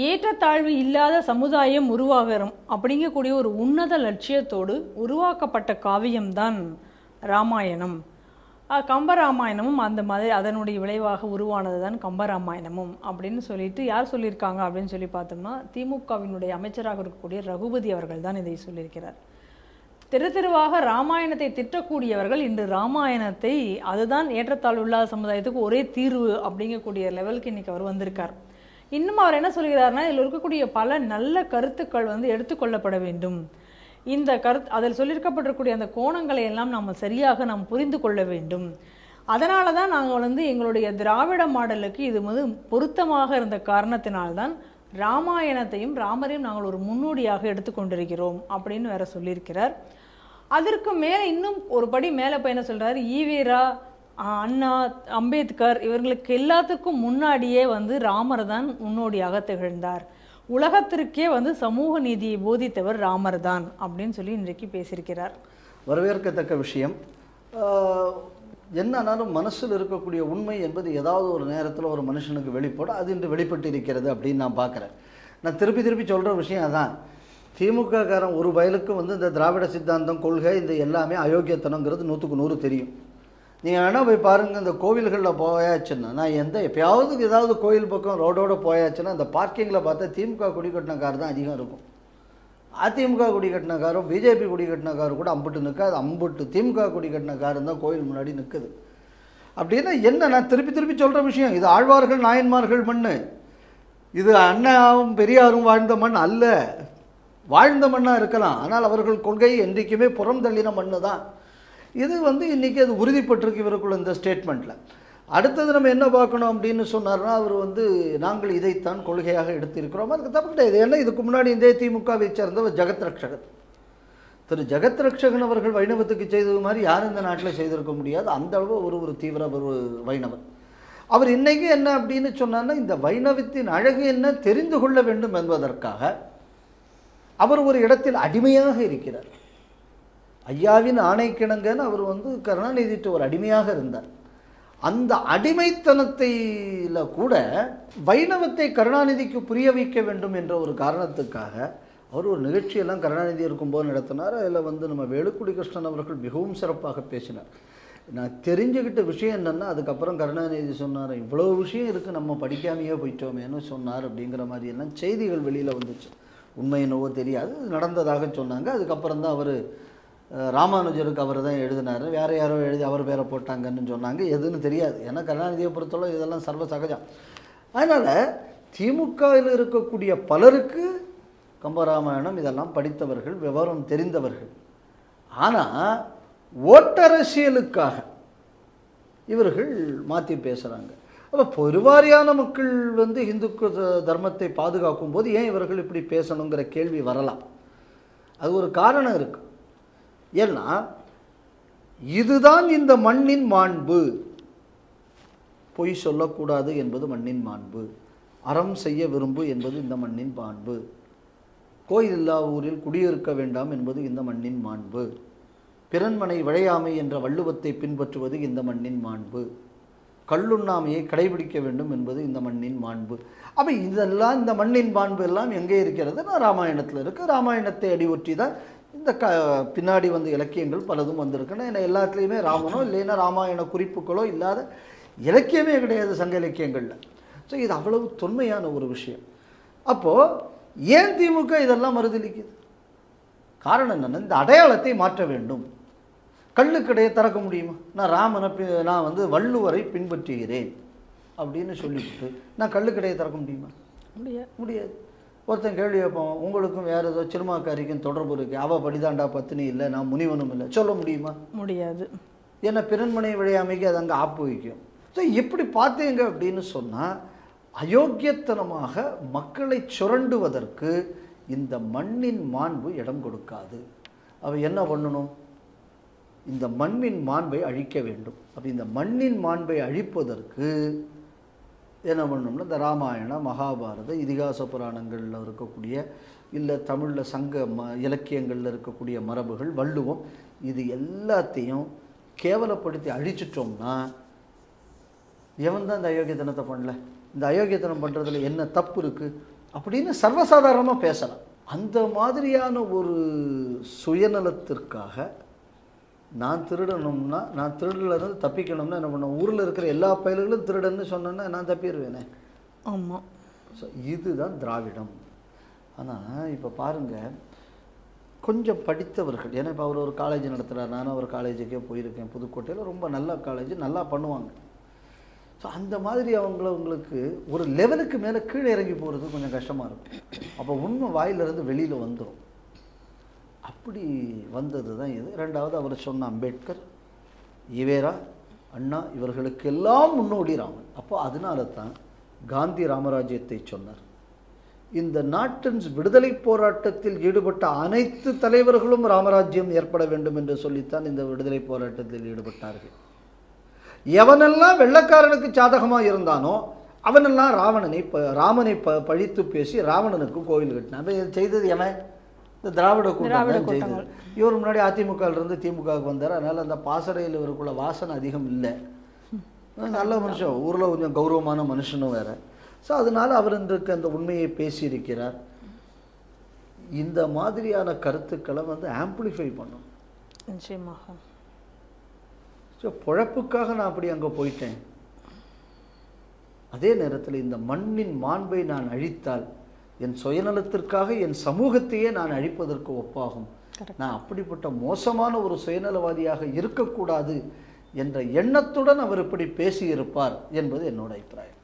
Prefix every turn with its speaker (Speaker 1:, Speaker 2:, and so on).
Speaker 1: ஏற்றத்தாழ்வு இல்லாத சமுதாயம் உருவாகிறோம் அப்படிங்கக்கூடிய ஒரு உன்னத லட்சியத்தோடு உருவாக்கப்பட்ட காவியம்தான் ராமாயணம். கம்பராமாயணமும் அந்த மாதிரி அதனுடைய விளைவாக உருவானது தான் கம்பராமாயணமும் அப்படின்னு சொல்லிட்டு யார் சொல்லியிருக்காங்க அப்படின்னு சொல்லி பார்த்தோம்னா திமுகவினுடைய அமைச்சராக இருக்கக்கூடிய ரகுபதி அவர்கள் தான் இதை சொல்லியிருக்கிறார். தெரு தெருவாக ராமாயணத்தை திட்டக்கூடியவர்கள் இன்று ராமாயணத்தை அதுதான் ஏற்றத்தாழ்வு இல்லாத சமுதாயத்துக்கு ஒரே தீர்வு அப்படிங்கக்கூடிய லெவலுக்கு இன்னைக்கு அவர் வந்திருக்கார். இன்னும் அவர் என்ன சொல்கிறார்னா இதில் இருக்கக்கூடிய பல நல்ல கருத்துக்கள் வந்து எடுத்துக்கொள்ளப்பட வேண்டும். இந்த கருத்து அதில் சொல்லியிருக்கப்பட்டிருக்கக்கூடிய அந்த கோணங்களை எல்லாம் நாம் சரியாக நாம் புரிந்து கொள்ள வேண்டும். அதனால தான் நாங்கள் வந்து எங்களுடைய திராவிட மாடலுக்கு இது வந்து பொருத்தமாக இருந்த காரணத்தினால்தான் ராமாயணத்தையும் ராமரையும் நாங்கள் ஒரு முன்னோடியாக எடுத்துக்கொண்டிருக்கிறோம் அப்படின்னு வேற சொல்லியிருக்கிறார். அதற்கு மேலே இன்னும் ஒரு படி மேலே போய் என்ன சொல்கிறார் ஈவேரா அண்ணா அம்பேத்கர் இவர்களுக்கு எல்லாத்துக்கும் முன்னாடியே வந்து ராமர் தான் முன்னோடியாக திகழ்ந்தார். உலகத்திற்கே வந்து சமூக நீதியை போதித்தவர் ராமர் தான் அப்படின்னு சொல்லி இன்றைக்கு பேசியிருக்கிறார்.
Speaker 2: வரவேற்கத்தக்க விஷயம். என்னன்னாலும் மனசில் இருக்கக்கூடிய உண்மை என்பது ஏதாவது ஒரு நேரத்தில் ஒரு மனுஷனுக்கு வெளிப்படும் அது இன்று வெளிப்பட்டு இருக்கிறது அப்படின்னு நான் பார்க்குறேன். நான் திருப்பி திருப்பி சொல்கிற விஷயம் அதான். திமுக காரன் ஒரு வயலுக்கு வந்து இந்த திராவிட சித்தாந்தம் கொள்கை இந்த எல்லாமே அயோக்கியத்தனங்கிறது நூற்றுக்கு நூறு தெரியும். நீங்கள் வேணால் போய் பாருங்கள் இந்த கோவில்களில் போயாச்சுன்னா நான் எந்த எப்பயாவது ஏதாவது கோயில் பக்கம் ரோடோட போயாச்சுன்னா அந்த பார்க்கிங்கில் பார்த்தா திமுக குடி கட்டின கார் தான் அதிகம் இருக்கும். அதிமுக குடி கட்டின காரும் பிஜேபி குடி கட்டின காரும் கூட அம்புட்டு நிற்காது அம்புட்டு திமுக குடி கட்டின காரும் தான் கோயில் முன்னாடி நிற்குது அப்படின்னா என்ன நான் திருப்பி திருப்பி சொல்கிற விஷயம் இது ஆழ்வார்கள் நாயன்மார்கள் மண் இது அண்ணாவும் பெரியாரும் வாழ்ந்த மண் அல்ல. வாழ்ந்த மண்ணாக இருக்கலாம். ஆனால் அவர்கள் கொள்கை என்றைக்குமே புறம் தள்ளின மண்ணு தான் இது வந்து இன்றைக்கி அது உறுதிப்பட்டிருக்கு இவருக்குள்ள இந்த ஸ்டேட்மெண்ட்டில் அடுத்தது நம்ம என்ன பார்க்கணும் அப்படின்னு சொன்னார்னா அவர் வந்து நாங்கள் இதைத்தான் கொள்கையாக எடுத்திருக்கிறோம். அதுக்கு தப்பு கிடையாது ஏன்னா இதுக்கு முன்னாடி இந்த திமுகவை சேர்ந்தவர் ஜெகத் ரட்சகன் திரு ஜெகத் ரட்சகன் அவர்கள் வைணவத்துக்கு செய்தது மாதிரி யாரும் இந்த நாட்டில் செய்திருக்க முடியாது. அந்த அளவு ஒரு ஒரு தீவிர ஒரு வைணவர் அவர் இன்றைக்கி என்ன அப்படின்னு சொன்னார்னா இந்த வைணவத்தின் அழகு என்ன தெரிந்து கொள்ள வேண்டும் என்பதற்காக அவர் ஒரு இடத்தில் அடிமையாக இருக்கிறார். ஐயாவின் ஆணைக்கிணங்கன்னு அவர் வந்து கருணாநிதிட்டு ஒரு அடிமையாக இருந்தார். அந்த அடிமைத்தனத்தையில் கூட வைணவத்தை கருணாநிதிக்கு புரிய வைக்க வேண்டும் என்ற ஒரு காரணத்துக்காக அவர் ஒரு நிகழ்ச்சியெல்லாம் கருணாநிதி இருக்கும்போது நடத்தினார். அதில் வந்து நம்ம வேலுக்குடி கிருஷ்ணன் அவர்கள் மிகவும் சிறப்பாக பேசினார். நான் தெரிஞ்சுக்கிட்ட விஷயம் என்னென்னா அதுக்கப்புறம் கருணாநிதி சொன்னார் இவ்வளோ விஷயம் இருக்குது நம்ம படிக்காமையே போயிட்டோமேன்னு சொன்னார் அப்படிங்கிற மாதிரி எல்லாம் செய்திகள் வெளியில் வந்துச்சு. உண்மை என்னவோ தெரியாது நடந்ததாக சொன்னாங்க. அதுக்கப்புறம் தான் அவர் ராமானுஜருக்கு அவர் தான் எழுதினார். வேறு யாரோ எழுதி அவர் பேரை போட்டாங்கன்னு சொன்னாங்க. எதுன்னு தெரியாது. ஏன்னா கருணாநிதியை பொறுத்தளவு இதெல்லாம் சர்வ சகஜம். அதனால் திமுகவில் இருக்கக்கூடிய பலருக்கு கம்பராமாயணம் இதெல்லாம் படித்தவர்கள் விவரம் தெரிந்தவர்கள். ஆனால் ஓட்டரசியலுக்காக இவர்கள் மாற்றி பேசுகிறாங்க அப்போ பெருவாரியான மக்கள் வந்து இந்துக்கு த- தர்மத்தை பாதுகாக்கும் போது ஏன் இவர்கள் இப்படி பேசணுங்கிற கேள்வி வரலாம்? அது ஒரு காரணம் இருக்குது ஏன்னா இதுதான் இந்த மண்ணின் மாண்பு. பொய் சொல்லக்கூடாது என்பது மண்ணின் மாண்பு. அறம் செய்ய விரும்பு என்பது இந்த மண்ணின் மாண்பு. கோயில் இல்லா ஊரில் குடியிருக்க வேண்டாம் என்பது இந்த மண்ணின் மாண்பு. பிறன்மனை விழையாமை என்ற வள்ளுவத்தை பின்பற்றுவது இந்த மண்ணின் மாண்பு. கள்ளுண்ணாமையை கடைபிடிக்க வேண்டும் என்பது இந்த மண்ணின் மாண்பு. அப்போ இதெல்லாம் இந்த மண்ணின் மாண்பு எல்லாம் எங்கே இருக்கிறது? நான் ராமாயணத்தில் இருக்குது ராமாயணத்தை அடிவொற்றி தான் இந்த க பின்னாடி வந்த இலக்கியங்கள் பலதும் வந்திருக்குன்னா ஏன்னா எல்லாத்துலேயுமே ராமனோ இல்லைன்னா ராமாயண குறிப்புகளோ இல்லாத இலக்கியமே கிடையாது சங்க இலக்கியங்களில். ஸோ இது அவ்வளவு தொன்மையான ஒரு விஷயம். அப்போது ஏன் திமுக இதெல்லாம் மறுதளிக்குது காரணம் என்னென்னா இந்த அடையாளத்தை மாற்ற வேண்டும். கள்ளுக்கடையை திறக்க முடியுமா? நான் ராமனை நான் வந்து வள்ளுவரை பின்பற்றுகிறேன் அப்படின்னு சொல்லிவிட்டு நான் கள்ளுக்கடையை திறக்க முடியுமா?
Speaker 1: முடியாது.
Speaker 2: முடியாது. ஒருத்தன் கேள்வி கேட்பான் உங்களுக்கும் வேறு ஏதோ சினிமாக்காரிக்கும் தொடர்பு இருக்குது அவள் படிதாண்டா பத்தினி இல்லை நான் முனிவனும் இல்லை. சொல்ல முடியுமா?
Speaker 1: முடியாது.
Speaker 2: ஏன்னா பிறன்மனை விழையாமைக்கு அது அங்கே ஆப்பு வைக்கும். ஸோ இப்படி பார்த்தீங்க அப்படின்னு சொன்னால் அயோக்கியத்தனமாக மக்களை சுரண்டுவதற்கு இந்த மண்ணின் மாண்பு இடம் கொடுக்காது. அவ என்ன பண்ணணும்? இந்த மண்ணின் மாண்பை அழிக்க வேண்டும். அப்போ இந்த மண்ணின் மாண்பை அழிப்பதற்கு என்ன பண்ணோம்னா இந்த ராமாயணம் மகாபாரத இதிகாச புராணங்களில் இருக்கக்கூடிய இல்லை தமிழில் சங்க ம இலக்கியங்களில் இருக்கக்கூடிய மரபுகள் வள்ளுவம் இது எல்லாத்தையும் கேவலப்படுத்தி அழிச்சிட்டோம்னா எவன் தான் இந்த அயோக்கியத்தனத்தை பண்ணல? இந்த அயோக்கியத்தனம் பண்ணுறதுல என்ன தப்பு இருக்குது அப்படின்னு சர்வசாதாரணமாக பேசலாம். அந்த மாதிரியான ஒரு சுயநலத்திற்காக நான் திருடணும்னா நான் திருடல இருந்து தப்பிக்கணும்னா என்ன பண்ணுவேன் ஊரில் இருக்கிற எல்லா பயல்களும் திருடன்னு சொன்னேன்னா நான் தப்பிடுவேனே.
Speaker 1: ஆமாம்
Speaker 2: ஸோ இதுதான் திராவிடம். ஆனால் இப்போ பாருங்கள் கொஞ்சம் படித்தவர்கள் ஏன்னா இப்போ அவர் ஒரு காலேஜ் நடத்துகிறார் நானும் ஒரு காலேஜுக்கே போயிருக்கேன் புதுக்கோட்டையில் ரொம்ப நல்ல காலேஜ் நல்லா பண்ணுவாங்க. ஸோ அந்த மாதிரி அவங்கள உங்களுக்கு ஒரு லெவலுக்கு மேலே கீழே இறங்கி போகிறது கொஞ்சம் கஷ்டமாக இருக்கும். அப்போ உண்மை வாயிலிருந்து வெளியில் வந்துடும் அப்படி வந்தது தான் இது. ரெண்டாவது அவர் சொன்ன அம்பேத்கர் ஈவேரா அண்ணா இவர்களுக்கெல்லாம் முன்னோடி ராமன். அப்போ அதனால தான் காந்தி ராமராஜ்யத்தை சொன்னார். இந்த நாட்டின் விடுதலை போராட்டத்தில் ஈடுபட்ட அனைத்து தலைவர்களும் ராமராஜ்யம் ஏற்பட வேண்டும் என்று சொல்லித்தான் இந்த விடுதலை போராட்டத்தில் ஈடுபட்டார்கள். எவனெல்லாம் வெள்ளக்காரனுக்கு சாதகமாக இருந்தானோ அவனெல்லாம் ராவணனை ராமனை ப பழித்து பேசி ராவணனுக்கு கோவில் கட்டினான். செய்தது எவன்? இந்த திராவிட கூட்டம் செய்தது இவர் முன்னாடி அதிமுகவில் இருந்து திமுகவுக்கு வந்தார். அதனால் அந்த பாசறையில் இவருக்குள்ள வாசனை அதிகம் இல்லை. நல்ல மனுஷன். ஊரில் கொஞ்சம் கௌரவமான மனுஷனும் வேற. ஸோ அதனால அவர் இன்றைக்கு அந்த உண்மையை பேசியிருக்கிறார். இந்த மாதிரியான கருத்துக்களை வந்து ஆம்பிளிஃபை பண்ணணும்
Speaker 1: நிச்சயமாக.
Speaker 2: ஸோ பொழப்புக்காக நான் அப்படி அங்கே போயிட்டேன். அதே நேரத்தில் இந்த மண்ணின் மாண்பை நான் அழித்தால் என் சுயநலத்திற்காக என் சமூகத்தையே நான் அழிப்பதற்கு ஒப்பாகும். நான் அப்படிப்பட்ட மோசமான ஒரு சுயநலவாதியாக இருக்கக்கூடாது என்ற எண்ணத்துடன் அவர் இப்படி பேசியிருப்பார் என்பது என்னோட அபிப்பிராயம்